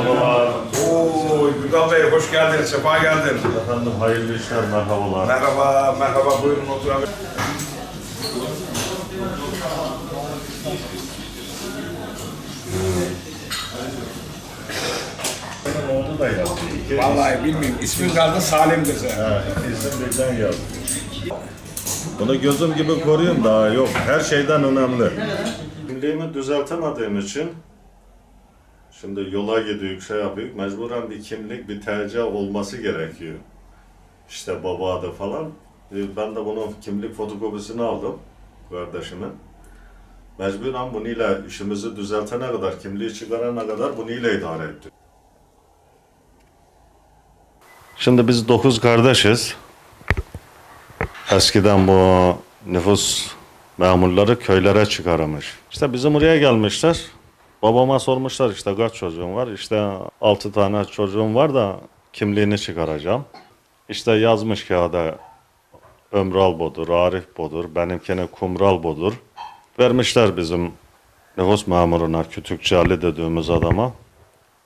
Merhabalar. Oo, Güdal Bey hoş geldin, sefa geldin. Efendim hayırlı işler, merhabalar. Merhaba, merhaba buyurun oturalım. Oğlu da yazdı. İki, Vallahi bilmiyorum, ismin kaldı Salim'dir sen. Ha, isim birden yazdı. Bunu gözüm gibi koruyayım daha yok. Her şeyden önemli. Kimliğimi düzeltemediğim için şimdi yola gidiyor, şey yapıyor. Mecburen bir kimlik, bir TC olması gerekiyor. İşte baba adı falan. E, Ben de bunun kimlik fotokopisini aldım kardeşimin. Mecburen bununla işimizi düzeltene kadar, kimliği çıkarana kadar bununla idare ettik. Şimdi biz dokuz kardeşiz. Eskiden bu nüfus memurları köylere çıkarmış. İşte bizim oraya gelmişler. Babama sormuşlar işte kaç çocuğun var? İşte altı tane çocuğum var da kimliğini çıkaracağım. İşte yazmış kağıda Ömral Bodur, Arif Bodur, benimkine Kumral Bodur. Vermişler bizim nüfus memuruna, Kütükçü Ali dediğimiz adama.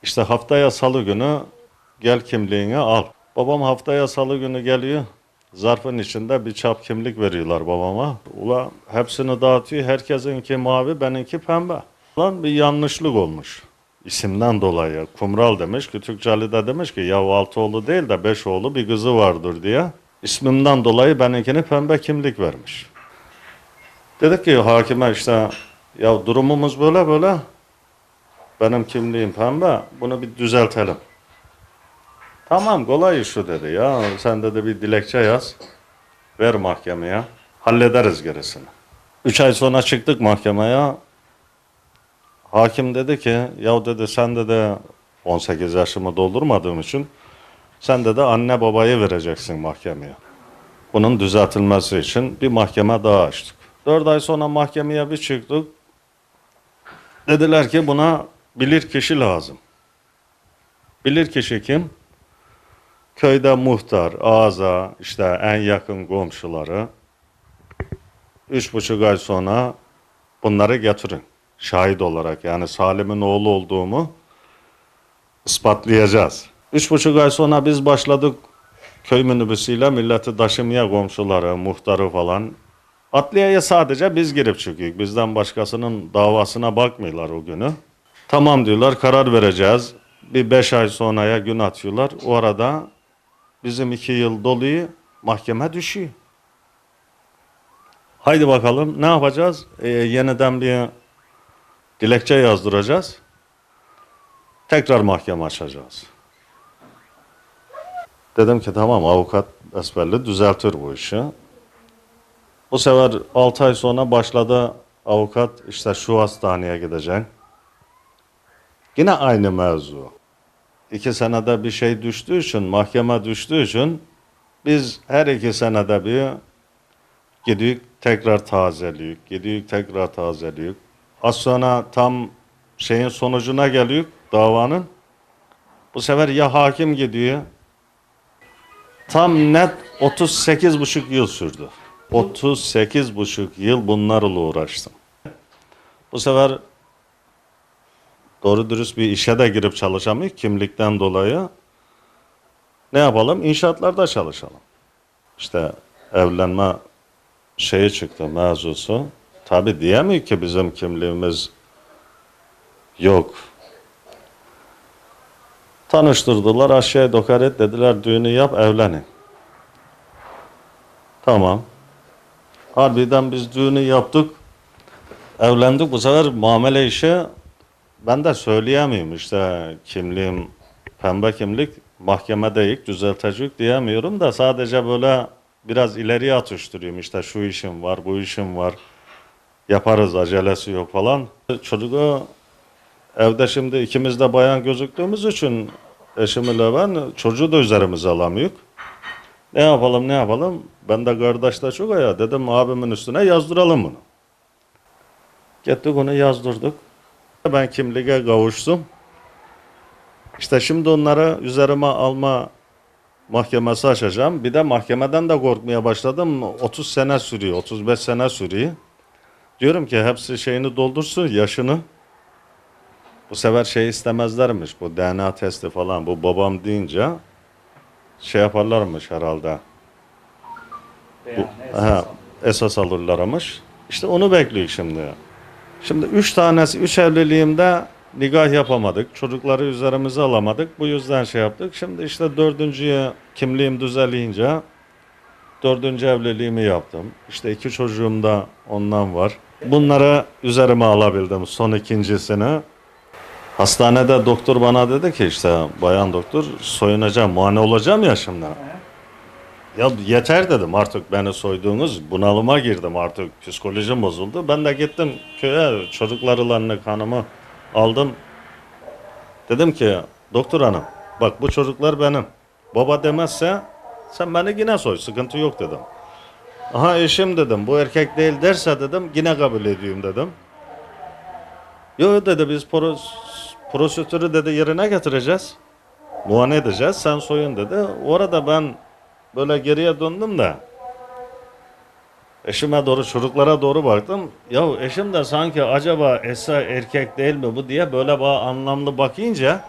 İşte haftaya salı günü gel kimliğini al. Babam haftaya salı günü geliyor. Zarfın içinde bir çap kimlik veriyorlar babama. Ula hepsini dağıtıyor. Herkesinki mavi, benimki pembe. Lan bir yanlışlık olmuş. İsimden dolayı. Kumral demiş. Kütükçü Ali de demiş ki ya altı oğlu değil de beş oğlu bir kızı vardır diye. İsmimden dolayı benimkini pembe kimlik vermiş. Dedik ki hakime işte ya durumumuz böyle böyle. Benim kimliğim pembe. Bunu bir düzeltelim. Tamam kolay iş şu dedi ya. Sen de bir dilekçe yaz. Ver mahkemeye. Hallederiz gerisini. Üç ay sonra çıktık mahkemeye. Hakim dedi ki ya dedi sen de de 18 yaşımı doldurmadığım için sen de de anne babayı vereceksin mahkemeye. Bunun düzeltilmesi için bir mahkeme daha açtık. Dört ay sonra mahkemeye bir çıktık. Dediler ki buna bilir kişi lazım. Bilir kişi kim? Köyde muhtar, ağza, işte en yakın komşuları. Üç buçuk ay sonra bunları getirin. Şahit olarak yani Salim'in oğlu olduğumu ispatlayacağız. Üç buçuk ay sonra biz başladık köy minibüsüyle milleti taşımaya komşuları, muhtarı falan. Adliyeye sadece biz girip çıkıyoruz. Bizden başkasının davasına bakmıyorlar o günü. Tamam diyorlar karar vereceğiz. Bir beş ay sonraya gün atıyorlar. O arada bizim iki yıl doluyu mahkeme düşüyor. Haydi bakalım ne yapacağız? Ee, yeniden bir dilekçe yazdıracağız. Tekrar mahkeme açacağız. Dedim ki tamam avukat besbelli düzeltir bu işi. Bu sefer 6 ay sonra başladı avukat işte şu hastaneye gideceksin. Yine aynı mevzu. İki senede bir şey düştüğü için, mahkeme düştüğü için biz her iki senede bir gidiyoruz tekrar tazeliyoruz, gidiyoruz tekrar tazeliyoruz. Az sonra tam şeyin sonucuna geliyor davanın. Bu sefer ya hakim gidiyor, tam net 38 buçuk yıl sürdü. 38 buçuk yıl bunlarla uğraştım. Bu sefer doğru dürüst bir işe de girip çalışamıyor kimlikten dolayı. Ne yapalım? İnşaatlarda çalışalım. İşte evlenme şeyi çıktı mevzusu. Tabi diyemiyor ki bizim kimliğimiz yok. Tanıştırdılar aşağıya dokaret dediler düğünü yap evlenin. Tamam. Harbiden biz düğünü yaptık. Evlendik bu sefer muamele işi ben de söyleyemiyorum işte kimliğim pembe kimlik mahkemede ilk düzeltecek diyemiyorum da sadece böyle biraz ileriye atıştırıyorum işte şu işim var bu işim var yaparız acelesi yok falan. Çocuğu evde şimdi ikimiz de bayan gözüktüğümüz için eşimle ben çocuğu da üzerimize alamıyoruz. Ne yapalım ne yapalım? Ben de kardeş de çok ya dedim abimin üstüne yazdıralım bunu. Gittik onu yazdırdık. Ben kimliğe kavuştum. İşte şimdi onları üzerime alma mahkemesi açacağım. Bir de mahkemeden de korkmaya başladım. 30 sene sürüyor, 35 sene sürüyor. Diyorum ki hepsi şeyini doldursun, yaşını. Bu sefer şey istemezlermiş bu DNA testi falan bu babam deyince şey yaparlarmış herhalde. Beyanı Ha, esas esas alırlarmış. İşte onu bekliyor şimdi. Şimdi üç tanesi, üç evliliğimde nikah yapamadık. Çocukları üzerimize alamadık. Bu yüzden şey yaptık. Şimdi işte dördüncüye kimliğim düzeleyince dördüncü evliliğimi yaptım. İşte iki çocuğum da ondan var. Bunları üzerime alabildim son ikincisini. Hastanede doktor bana dedi ki işte bayan doktor soyunacağım, muayene olacağım ya şimdi. Ya yeter dedim artık beni soyduğunuz bunalıma girdim artık psikolojim bozuldu. Ben de gittim köye çocuklarılarını kanımı aldım. Dedim ki doktor hanım bak bu çocuklar benim. Baba demezse sen beni yine soy sıkıntı yok dedim. Aha eşim dedim bu erkek değil derse dedim yine kabul ediyorum dedim. Yok dedi biz pros, dedi yerine getireceğiz. Muayene edeceğiz sen soyun dedi. Orada ben böyle geriye döndüm de eşime doğru çocuklara doğru baktım. Ya eşim de sanki acaba Esra erkek değil mi bu diye böyle bana anlamlı bakınca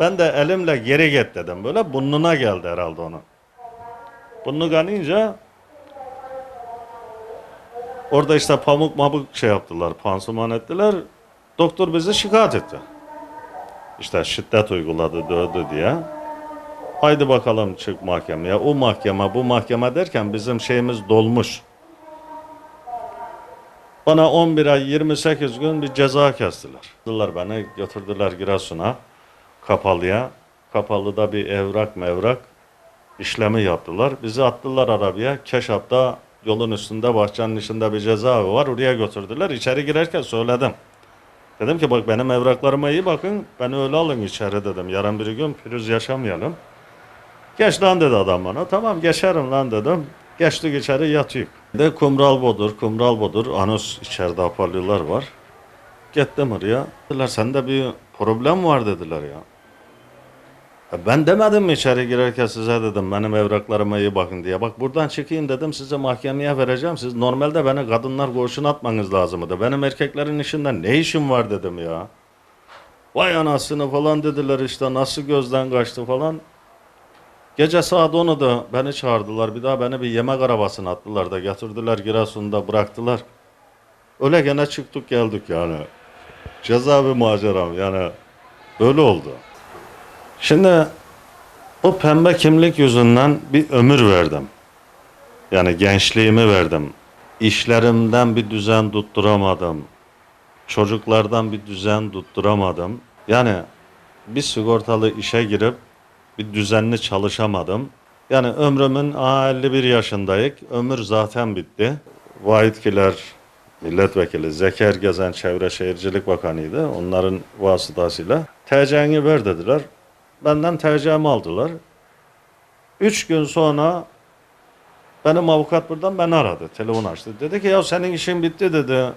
ben de elimle geri git dedim. Böyle burnuna geldi herhalde onun. Burnu kanayınca orada işte pamuk mabuk şey yaptılar, pansuman ettiler. Doktor bizi şikayet etti. İşte şiddet uyguladı, dövdü diye. Haydi bakalım çık mahkemeye. O mahkeme bu mahkeme derken bizim şeyimiz dolmuş. Bana 11 ay 28 gün bir ceza kestiler. Aldılar beni götürdüler Giresun'a kapalıya. Kapalıda bir evrak mevrak işlemi yaptılar. Bizi attılar arabaya. Keşap'ta yolun üstünde bahçenin içinde bir cezaevi var. Oraya götürdüler. İçeri girerken söyledim. Dedim ki bak benim evraklarıma iyi bakın. Beni öyle alın içeri dedim. Yarın bir gün pürüz yaşamayalım. Geç lan dedi adam bana. Tamam geçerim lan dedim. Geçtik içeri yatıyık. De kumral bodur, kumral bodur. Anus içeride hoparlörler var. Gittim oraya. Dediler sende bir problem var dediler ya. "Ya Ben demedim mi içeri girerken size dedim benim evraklarıma iyi bakın diye. Bak buradan çıkayım dedim size mahkemeye vereceğim. Siz normalde beni kadınlar koğuşuna atmanız lazımdı. Benim erkeklerin işinden ne işim var dedim ya. Vay anasını falan dediler işte nasıl gözden kaçtı falan. Gece saat 10'da beni çağırdılar. Bir daha beni bir yemek arabasına attılar da getirdiler Giresun'da bıraktılar. Öyle gene çıktık geldik yani. Cezaevi maceram yani böyle oldu. Şimdi o pembe kimlik yüzünden bir ömür verdim. Yani gençliğimi verdim. İşlerimden bir düzen tutturamadım. Çocuklardan bir düzen tutturamadım. Yani bir sigortalı işe girip bir düzenli çalışamadım. Yani ömrümün aa, 51 yaşındayık. Ömür zaten bitti. Vahitkiler milletvekili Zeki Ergezen Çevre Şehircilik Bakanıydı. Onların vasıtasıyla TC'ni ver dediler. Benden TC'mi aldılar. Üç gün sonra benim avukat buradan beni aradı. Telefon açtı. Dedi ki ya senin işin bitti dedi.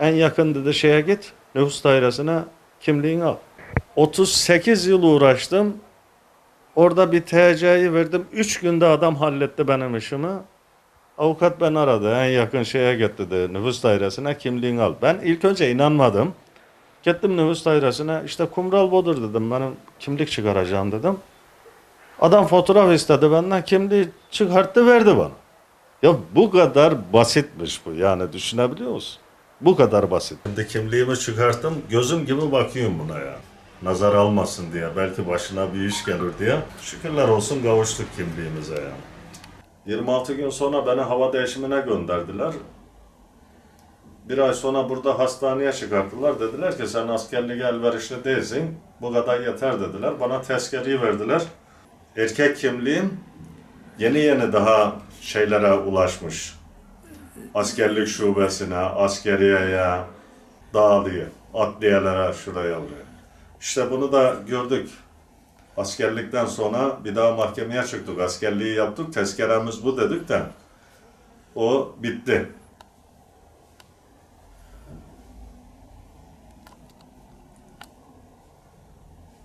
En yakın dedi şeye git. Nüfus dairesine kimliğini al. 38 yıl uğraştım. Orada bir TC'yi verdim. Üç günde adam halletti benim işimi. Avukat beni aradı. En yakın şeye git dedi. Nüfus dairesine kimliğini al. Ben ilk önce inanmadım. Gittim nüfus dairesine. işte kumral bodur dedim. Benim kimlik çıkaracağım dedim. Adam fotoğraf istedi benden. Kimliği çıkarttı verdi bana. Ya bu kadar basitmiş bu. Yani düşünebiliyor musun? Bu kadar basit. Şimdi kimliğimi çıkarttım. Gözüm gibi bakıyorum buna ya. Nazar almasın diye. Belki başına bir iş gelir diye. Şükürler olsun kavuştuk kimliğimize ya. 26 gün sonra beni hava değişimine gönderdiler. Bir ay sonra burada hastaneye çıkarttılar. Dediler ki sen askerlik elverişli değilsin. Bu kadar yeter dediler. Bana tezkereyi verdiler. Erkek kimliğim yeni yeni daha şeylere ulaşmış. Askerlik şubesine, askeriyeye, dağılıyor. Adliyelere, şuraya buraya. İşte bunu da gördük. Askerlikten sonra bir daha mahkemeye çıktık. Askerliği yaptık. Tezkeremiz bu dedik de o bitti.